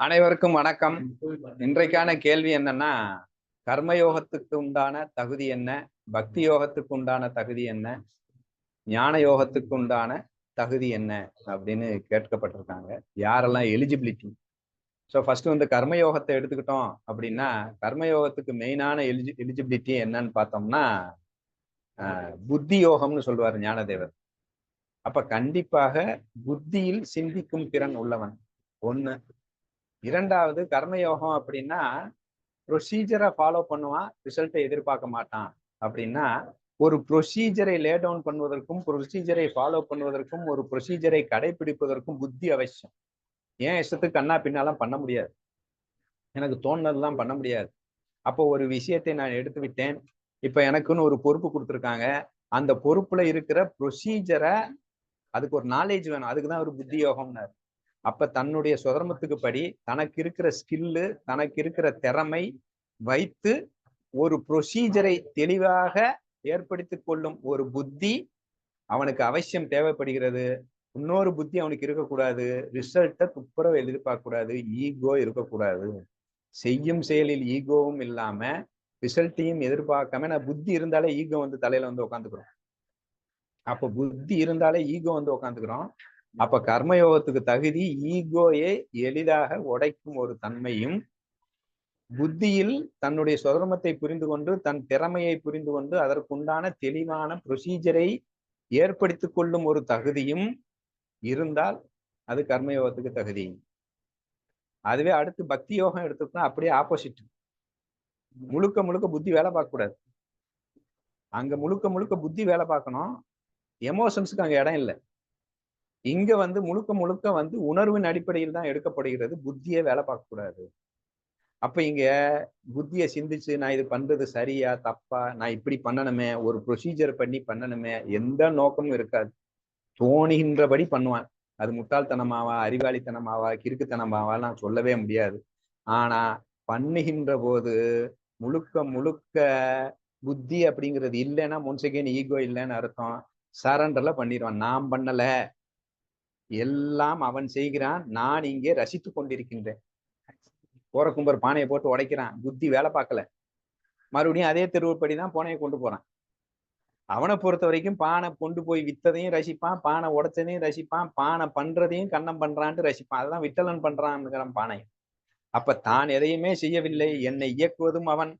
அனைவருக்கும் வணக்கம். இன்றைக்கான கேள்வி என்னன்னா கர்மயோகத்துக்கு உண்டான தகுதி என்ன? பக்தி யோகத்துக்கு உண்டான தகுதி என்ன? ஞான யோகத்துக்கு உண்டான தகுதி என்ன? அப்படின்னு கேட்கப்பட்டிருக்காங்க. யாரெல்லாம் எலிஜிபிலிட்டி ஸோ ஃபர்ஸ்ட் வந்து கர்மயோகத்தை எடுத்துக்கிட்டோம் அப்படின்னா கர்மயோகத்துக்கு மெயினான எலிஜி எலிஜிபிலிட்டி என்னன்னு பார்த்தோம்னா புத்தி யோகம்னு சொல்லுவார் ஞானதேவர். அப்ப கண்டிப்பாக புத்தியில் சிந்திக்கும் திறன் உள்ளவன். ஒண்ணு. இரண்டாவது கர்மயோகம் அப்படின்னா ப்ரொசீஜரை ஃபாலோ பண்ணுவான் ரிசல்ட்டை எதிர்பார்க்க மாட்டான். அப்படின்னா ஒரு ப்ரொசீஜரை லே டவுன் பண்ணுவதற்கும் ப்ரொசீஜரை ஃபாலோ பண்ணுவதற்கும் ஒரு ப்ரொசீஜரை கடைபிடிப்பதற்கும் புத்தி அவசியம். ஏன் இஷ்டத்துக்கு கண்ணா பின்னாலாம் பண்ண முடியாது? எனக்கு தோணுனதுலாம் பண்ண முடியாது. அப்போ ஒரு விஷயத்தை நான் எடுத்து விட்டேன் இப்ப எனக்குன்னு ஒரு பொறுப்பு கொடுத்துருக்காங்க. அந்த பொறுப்புல இருக்கிற ப்ரொசீஜரை அதுக்கு ஒரு நாலேஜ் வேணும். அதுக்கு தான் ஒரு புத்தி யோகம்னாரு. அப்ப தன்னுடைய சுதர்மத்துக்கு படி தனக்கு இருக்கிற ஸ்கில்லு தனக்கு இருக்கிற திறமை வைத்து ஒரு ப்ரொசீஜரை தெளிவாக ஏற்படுத்தி கொள்ளும் ஒரு புத்தி அவனுக்கு அவசியம் தேவைப்படுகிறது. இன்னொரு புத்தி அவனுக்கு இருக்கக்கூடாது. ரிசல்ட்டை துப்புரவு எதிர்பார்க்கக்கூடாது. ஈகோ இருக்கக்கூடாது. செய்யும் செயலில் ஈகோவும் இல்லாம ரிசல்ட்டையும் எதிர்பார்க்காம நான் புத்தி இருந்தாலே ஈகோ வந்து தலையில வந்து உட்காந்துக்கிறோம் அப்ப புத்தி இருந்தாலே ஈகோ வந்து உட்காந்துக்கிறோம் அப்ப கர்மயோகத்துக்கு தகுதி ஈகோயை எளிதாக உடைக்கும் ஒரு தன்மையும் புத்தியில் தன்னுடைய சுதர்மத்தை புரிந்து கொண்டு தன் திறமையை புரிந்து கொண்டு அதற்குண்டான தெளிவான ப்ரொசீஜரை ஏற்படுத்தி கொள்ளும் ஒரு தகுதியும் இருந்தால் அது கர்மயோகத்துக்கு தகுதி. அதுவே அடுத்து பக்தி யோகம் எடுத்துக்கிட்டோம் அப்படியே ஆப்போசிட் முழுக்க முழுக்க புத்தி வேலை பார்க்க கூடாது அங்க முழுக்க முழுக்க புத்தி வேலை பார்க்கணும். எமோஷன்ஸுக்கு அங்க இடம் இல்லை. இங்க வந்து முழுக்க முழுக்க வந்து உணர்வின் அடிப்படையில் தான் எடுக்கப்படுகிறது. புத்தியே வேலை பார்க்க கூடாது அப்ப இங்க புத்தியை சிந்திச்சு நான் இது பண்றது சரியா தப்பா நான் இப்படி பண்ணணுமே ஒரு ப்ரொசீஜர் பண்ணி பண்ணணுமே எந்த நோக்கமும் இருக்காது. தோணுகின்றபடி பண்ணுவான். அது முட்டாள்தனமாவா அறிவாளித்தனமாவா கிறுக்குத்தனமாவா நான் சொல்லவே முடியாது. ஆனா பண்ணுகின்ற போது முழுக்க முழுக்க புத்தி அப்படிங்கிறது இல்லைன்னா முன்செகண்ட் ஈகோ இல்லைன்னு அர்த்தம். சரண்டர்ல பண்ணிடுவான். நான் பண்ணல. எல்லாம் அவன் செய்கிறான். நான் இங்கே ரசித்து கொண்டிருக்கின்றேன். போறக்கும்பர் பானையை போட்டு உடைக்கிறான். புத்தி வேலை பார்க்கல. மறுபடியும் அதே தெருவுப்படி தான் பானையை கொண்டு போறான். அவனை பொறுத்த வரைக்கும் பானை கொண்டு போய் வித்ததையும் ரசிப்பான். பானை உடைச்சதையும் ரசிப்பான். பானை பண்றதையும் கண்ணம் பண்றான்ட்டு ரசிப்பான். அதுதான் விட்டலன் பண்றான்ங்கிறான் பானை அப்ப தான் எதையுமே செய்யவில்லை. என்னை இயக்குவதும் அவன்.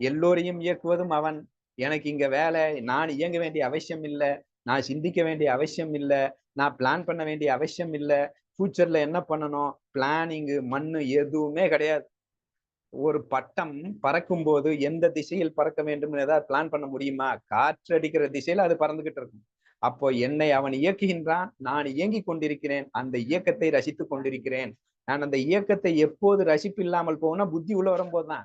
எல்லோரையும் இயக்குவதும் அவன். எனக்கு இங்க வேலை. நான் இயங்க வேண்டிய அவசியம் இல்லை. நான் சிந்திக்க வேண்டிய அவசியம் இல்லை. நான் பிளான் பண்ண வேண்டிய அவசியம் இல்லை. ஃபியூச்சர்ல என்ன பண்ணணும்? பிளானிங்கு மண்ணு எதுவுமே கிடையாது. ஒரு பட்டம் பறக்கும் போது எந்த திசையில் பறக்க வேண்டும் ஏதாவது பிளான் பண்ண முடியுமா? காற்று அடிக்கிற திசையில அது பறந்துகிட்டு இருக்கும். அப்போ என்னை அவன் இயக்குகின்றான். நான் இயங்கிக் கொண்டிருக்கிறேன். அந்த இயக்கத்தை ரசித்துக் கொண்டிருக்கிறேன். நான் அந்த இயக்கத்தை எப்போது ரசிப்பு இல்லாமல் போனா புத்தி உள்ள வரும்போதுதான்.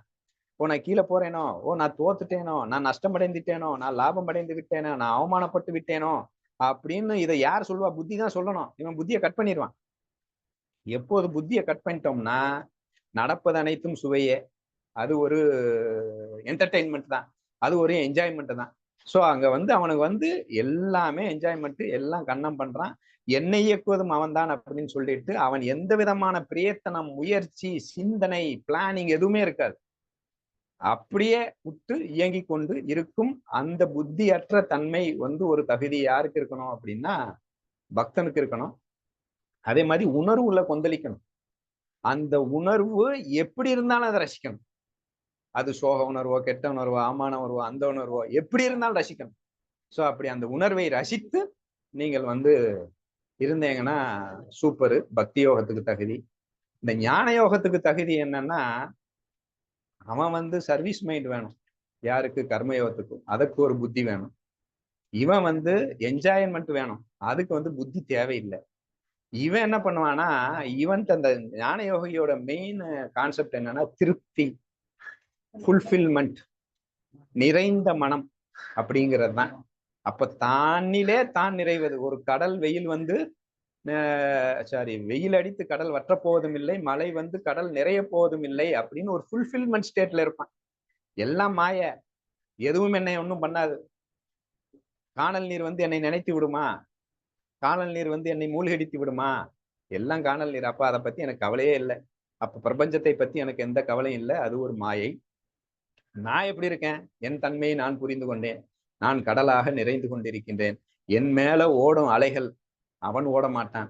ஓ நான் கீழே போறேனோ? ஓ நான் தோத்துட்டேனோ? நான் நஷ்டம் அடைந்துட்டேனோ நான் லாபம் அடைந்து விட்டேனோ? நான் அவமானப்பட்டு விட்டேனோ? அப்படின்னு இதை யார் சொல்லுவா? புத்தி தான் சொல்லணும். இவன் புத்தியை கட் பண்ணிடுவான் எப்போது புத்தியை கட் பண்ணிட்டோம்னா நடப்பது அனைத்தும் சுவையே. அது ஒரு என்டர்டெயின்மெண்ட் தான். அது ஒரு என்ஜாய்மெண்ட் தான். ஸோ அங்க வந்து அவனுக்கு வந்து எல்லாமே என்ஜாய்மெண்ட் எல்லாம் கண்ணம் பண்றான். என்னை இயக்குவதும் அவன் தான் அப்படின்னு சொல்லிட்டு அவன் எந்த விதமான பிரயத்தனம் முயற்சி சிந்தனை பிளானிங் எதுவுமே இருக்காது. அப்படியே விட்டு இயங்கி கொண்டு இருக்கும் அந்த புத்தியற்ற தன்மை வந்து ஒரு தகுதி யாருக்கு இருக்கணும் அப்படின்னா பக்தனுக்கு இருக்கணும். அதே மாதிரி உணர்வுல கொந்தளிக்கணும். அந்த உணர்வு எப்படி இருந்தாலும் அதை ரசிக்கணும். அது சோக உணர்வோ கெட்ட உணர்வோ ஆமான உணர்வோ அந்த உணர்வோ எப்படி இருந்தாலும் ரசிக்கணும். ஸோ அப்படி அந்த உணர்வை ரசித்து நீங்கள் வந்து இருந்தீங்கன்னா சூப்பரு. பக்தி யோகத்துக்கு தகுதி. இந்த ஞான யோகத்துக்கு தகுதி என்னன்னா அவன் வந்து சர்வீஸ் மைண்ட் வேணும். யாருக்கு? கர்மயோகத்துக்கும் அதுக்கு ஒரு புத்தி வேணும். இவன் வந்து என்ஜாய்மெண்ட் வேணும். அதுக்கு வந்து புத்தி தேவையில்லை. இவன் என்ன பண்ணுவானா இவன் அந்த ஞான யோகியோட மெயின் கான்செப்ட் என்னன்னா திருப்தி. ஃபுல்ஃபில்மெண்ட் நிறைந்த மனம் அப்படிங்கிறது தான். அப்ப தானிலே தான் நிறைவது. ஒரு கடல் வெயில் வந்து சாரி வெயில் அடித்து கடல் வற்ற போவதும் இல்லை மழை வந்து கடல் நிறைய போவதும் இல்லை அப்படின்னு ஒரு ஃபுல்ஃபில்மெண்ட் ஸ்டேட்ல இருப்பான். எல்லாம் மாய. எதுவும் என்னை ஒன்றும் பண்ணாது. காணல் நீர் வந்து என்னை நினைத்து விடுமா? காணல் நீர் வந்து என்னை மூழ்கடித்து விடுமா? எல்லாம் காணல் நீர். அப்ப அதை பத்தி எனக்கு கவலையே இல்லை. அப்ப பிரபஞ்சத்தை பத்தி எனக்கு எந்த கவலையும் இல்லை. அது ஒரு மாயை. நான் எப்படி இருக்கேன்? என் தன்மையை நான் புரிந்து கொண்டேன். நான் கடலாக நிறைந்து கொண்டிருக்கின்றேன். என் மேல ஓடும் அலைகள் அவன் ஓட மாட்டான்.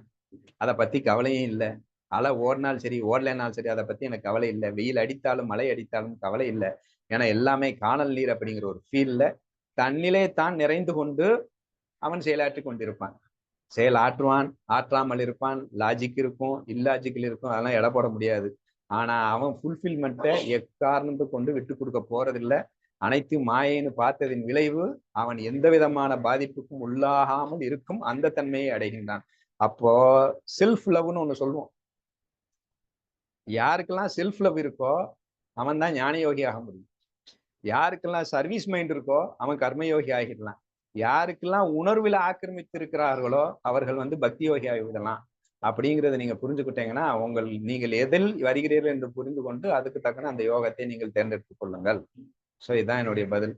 அதை பத்தி கவலையும் இல்லை. அலை ஓடினாலும் சரி ஓடலைனாலும் சரி அதை பத்தி எனக்கு கவலை இல்லை. வெயில் அடித்தாலும் மழை அடித்தாலும் கவலை இல்லை. ஏன்னா எல்லாமே காணல் நீர் அப்படிங்கிற ஒரு ஃபீல்ட்ல தன்னிலே தான் நிறைந்து கொண்டு அவன் செயலாற்றி கொண்டிருப்பான். செயல் ஆற்றுவான் ஆற்றாமல் இருப்பான். லாஜிக் இருக்கும் இல்லாஜிக்கல் இருக்கும். அதெல்லாம் எடை போட முடியாது. ஆனா அவன் ஃபுல்ஃபில்மெண்ட்டை எக்காரணத்தை கொண்டு விட்டு கொடுக்க போறதில்லை. அனைத்து மாயைன்னு பார்த்ததின் விளைவு அவன் எந்த விதமான பாதிப்புக்கும் உள்ளாகாமல் இருக்கும். அந்த தன்மையை அடைகின்றான். அப்போ செல்ஃப் லவ்னு ஒண்ணு சொல்லுவோம். யாருக்கெல்லாம் செல்ஃப் லவ் இருக்கோ அவன் தான் ஞானயோகி ஆக முடியும். யாருக்கெல்லாம் சர்வீஸ் மைண்ட் இருக்கோ அவன் கர்மயோகி ஆகிடலாம். யாருக்கெல்லாம் உணர்வில் ஆக்கிரமித்து இருக்கிறார்களோ அவர்கள் வந்து பக்தி யோகி ஆகிவிடலாம். அப்படிங்கிறத நீங்க புரிஞ்சுக்கிட்டீங்கன்னா உங்கள் நீங்கள் எதில் வருகிறீர்கள் என்று புரிந்து கொண்டு அதுக்கு தக்கன அந்த யோகத்தை நீங்கள் தேர்ந்தெடுத்துக் கொள்ளுங்கள். ஸோ இதுதான் என்னுடைய பதில்.